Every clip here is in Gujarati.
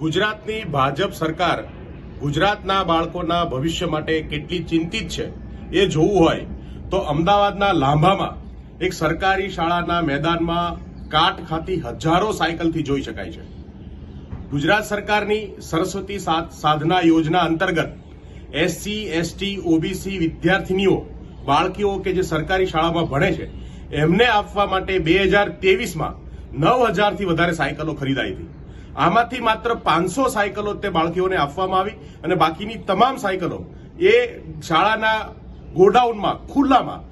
ગુજરાતની ભાજપ સરકાર ગુજરાતના બાળકોના ભવિષ્ય માટે કેટલી ચિંતિત છે એ જોવું હોય તો અમદાવાદના લાંભામાં એક સરકારી શાળાના મેદાનમાં કાટ ખાતી હજારો સાયકલથી જોઈ શકાય છે. ગુજરાત સરકારની સરસ્વતી સાધના યોજના અંતર્ગત એસસી, એસટી, ઓબીસી વિદ્યાર્થીનીઓ, બાળકીઓ કે જે સરકારી શાળામાં ભણે છે, એમને આપવા માટે બે હજાર તેવીસમાં નવ હજારથી વધારે સાયકલો ખરીદાઈ હતી. આમાંથી માત્ર પાંચસો સાયકલો તે બાળકીઓને આપવામાં આવી અને બાકીની તમામ સાયકલો એ શાળાના ગોડાઉનમાં, ખુલ્લામાં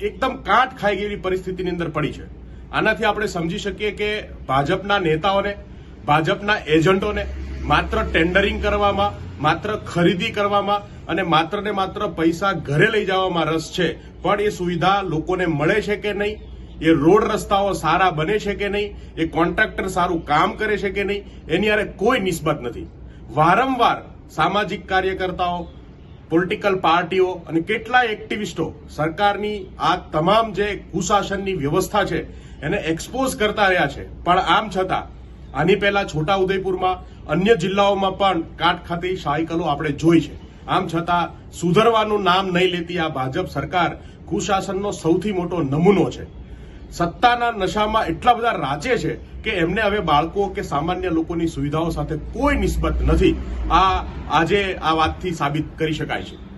એકદમ કાટ ખાઈ ગયેલી પરિસ્થિતિની અંદર પડી છે. આનાથી આપણે સમજી શકીએ કે ભાજપના નેતાઓને, ભાજપના એજન્ટોને માત્ર ટેન્ડરિંગ કરવામાં, માત્ર ખરીદી કરવામાં અને માત્ર ને માત્ર પૈસા ઘરે લઈ જવામાં રસ છે. પણ એ સુવિધા લોકોને મળે છે કે નહીં? એ રોડ રસ્તાઓ સારા બને છે કે નહીં? એ કોન્ટ્રાક્ટર સારું કામ કરે છે કે નહીં? એની અરે કોઈ નિસ્બત નથી. વારંવાર સામાજિક કાર્યકર્તાઓ, પોલિટિકલ પાર્ટીઓ અને કેટલાય એક્ટિવિસ્ટો સરકારની આ તમામ જે કુશાસનની વ્યવસ્થા છે, એને એક્સપોઝ કરતા રહ્યા છે. પણ આમ છતાં, આની પહેલા છોટા ઉદયપુરમાં અન્ય જિલ્લાઓમાં પણ કાટ ખાતી સાયકલો આપણે જોઈ છે. આમ છતાં, સુધરવાનું નામ નહીં લેતી આ ભાજપ સરકાર કુશાસનનો સૌથી મોટો નમૂનો છે. સત્તાના નશામાં એટલા બધા રાચે છે કે એમને હવે બાળકો કે સામાન્ય લોકોની સુવિધાઓ સાથે કોઈ નિસ્બત નથી. આ આજે આ વાતથી સાબિત કરી શકાય છે.